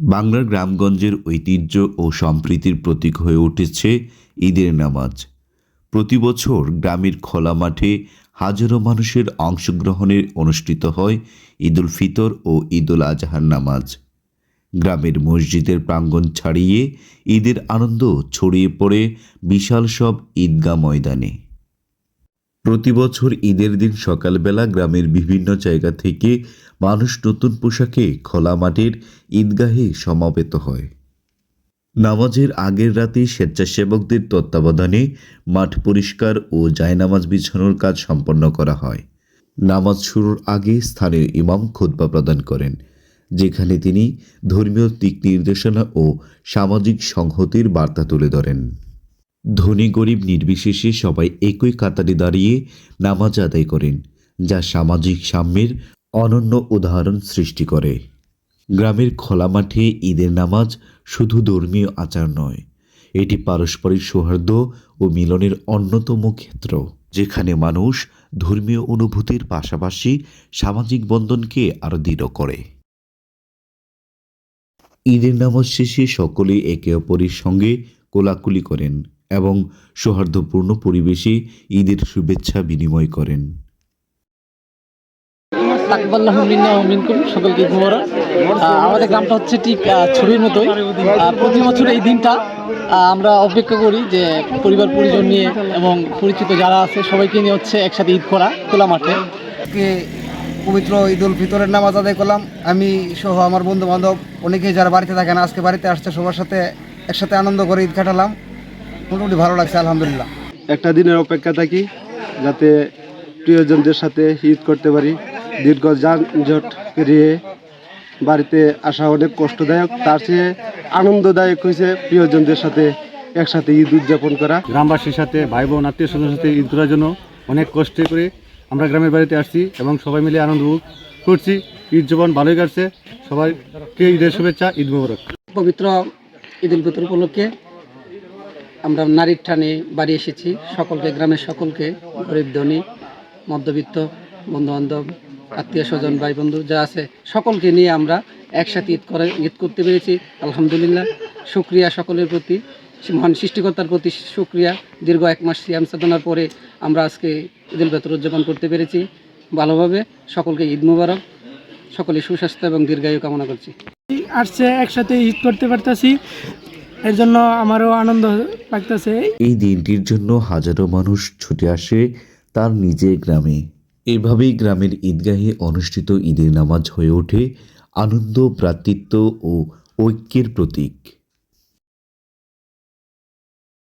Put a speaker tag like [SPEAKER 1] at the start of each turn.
[SPEAKER 1] বাংলার গ্রামগঞ্জের ঐতিহ্য ও সম্প্রীতির প্রতীক হয়ে উঠেছে ঈদের নামাজ। প্রতি বছর গ্রামের খোলা মাঠে হাজারো মানুষের অংশগ্রহণে অনুষ্ঠিত হয় ঈদুল ফিতর ও ঈদুল আজহার নামাজ। গ্রামের মসজিদের প্রাঙ্গণ ছাড়িয়ে ঈদের আনন্দ ছড়িয়ে পড়ে বিশাল সব ঈদগাহ ময়দানে। প্রতি বছর ঈদের দিন সকালবেলা গ্রামের বিভিন্ন জায়গা থেকে মানুষ নতুন পোশাকে খোলা মাঠের ঈদগাহে সমাবেত হয়। নামাজের আগের রাতে স্বেচ্ছাসেবকদের তত্ত্বাবধানে মাঠ পরিষ্কার ও জায়নামাজ বিছানোর কাজ সম্পন্ন করা হয়। নামাজ শুরুর আগে স্থানীয় ইমাম খুতবা প্রদান করেন, যেখানে তিনি ধর্মীয় দিক নির্দেশনা ও সামাজিক সংহতির বার্তা তুলে ধরেন। ধনী গরিব নির্বিশেষে সবাই একই কাতারে দাঁড়িয়ে নামাজ আদায় করেন, যা সামাজিক সাম্যের অনন্য উদাহরণ সৃষ্টি করে। গ্রামের খোলা মাঠে ঈদের নামাজ শুধু ধর্মীয় আচার নয়, এটি পারস্পরিক সৌহার্দ্য ও মিলনের অন্যতম ক্ষেত্র, যেখানে মানুষ ধর্মীয় অনুভূতির পাশাপাশি সামাজিক বন্ধনকে আরও দৃঢ় করে। ঈদের নামাজ শেষে সকলে একে অপরের সঙ্গে কোলাকুলি করেন এবং সৌহার্দ্যপূর্ণ পরিবেশে ঈদের শুভেচ্ছা বিনিময় করেন।
[SPEAKER 2] তাকবাল্লাহ মিন্না ও মিনকুম সকলকে আমাদের গ্রামটা হচ্ছে ঠিক ছবির মতোই। প্রতি বছর এই দিনটা আমরা অপেক্ষা করি যে পরিবার পরিজন নিয়ে এবং পরিচিত যারা আছে সবাইকে নিয়ে হচ্ছে একসাথে ঈদ করা খোলা মাঠে।
[SPEAKER 3] পবিত্র ঈদ উল ফিতরের নামাজ আদায় করলাম। আমি সহ আমার বন্ধু বান্ধব অনেকেই যারা বাড়িতে থাকে না আজকে বাড়িতে আসছে সবার সাথে একসাথে আনন্দ করে ঈদ কাটালাম। মোটামুটি ভালো লাগছে আলহামদুলিল্লাহ।
[SPEAKER 4] একটা দিনের অপেক্ষা থাকি যাতে প্রিয়জনদের সাথে ঈদ করতে পারি। দীর্ঘ যানজট পেরিয়ে বাড়িতে আসা অনেক কষ্টদায়ক তার চেয়ে আনন্দদায়ক হয়েছে প্রিয়জনদের সাথে একসাথে ঈদ উদযাপন করা।
[SPEAKER 5] গ্রামবাসীর সাথে ভাই বোন আত্মীয় স্বজনের সাথে ঈদ করার জন্য অনেক কষ্ট করে আমরা গ্রামের বাড়িতে আসছি এবং সবাই মিলে আনন্দ করছি। ঈদ জীবন ভালোই কাটছে। সবাইকে ঈদের শুভেচ্ছা ঈদ মোবারক।
[SPEAKER 2] পবিত্র ঈদ উল ফিতর উপলক্ষে আমরা নারীর টানে বাড়ি এসেছি। সকলকে, গ্রামের সকলকে, গরিব, ধনী, মধ্যবিত্ত, বন্ধুবান্ধব, আত্মীয় স্বজন ভাই বন্ধু যা আছে, সকলকে নিয়ে আমরা একসাথে ঈদ করে, ঈদ করতে পেরেছি। আলহামদুলিল্লাহ শুক্রিয়া সকলের প্রতি। মহান সৃষ্টিকর্তার প্রতি শুক্রিয়া দীর্ঘ এক মাস সিয়াম সাধনার পরে আমরা আজকে ঈদ উল ফিতর উদযাপন করতে পেরেছি। ভালোভাবে সকলকে ঈদ মুবারক। সকলে সুস্বাস্থ্য এবং দীর্ঘায়ু কামনা করছি।
[SPEAKER 6] আসছে, একসাথে ঈদ করতে পারতাছি। এর জন্য আমারও আনন্দ লাগতেছে।
[SPEAKER 1] এই দিনটির জন্য হাজারো মানুষ ছুটে আসে তার নিজের গ্রামে। এভাবেই গ্রামের ঈদগাহে অনুষ্ঠিত ঈদের নামাজ হয়ে ওঠে আনন্দ, ভ্রাতৃত্ব ও ঐক্যের প্রতীক।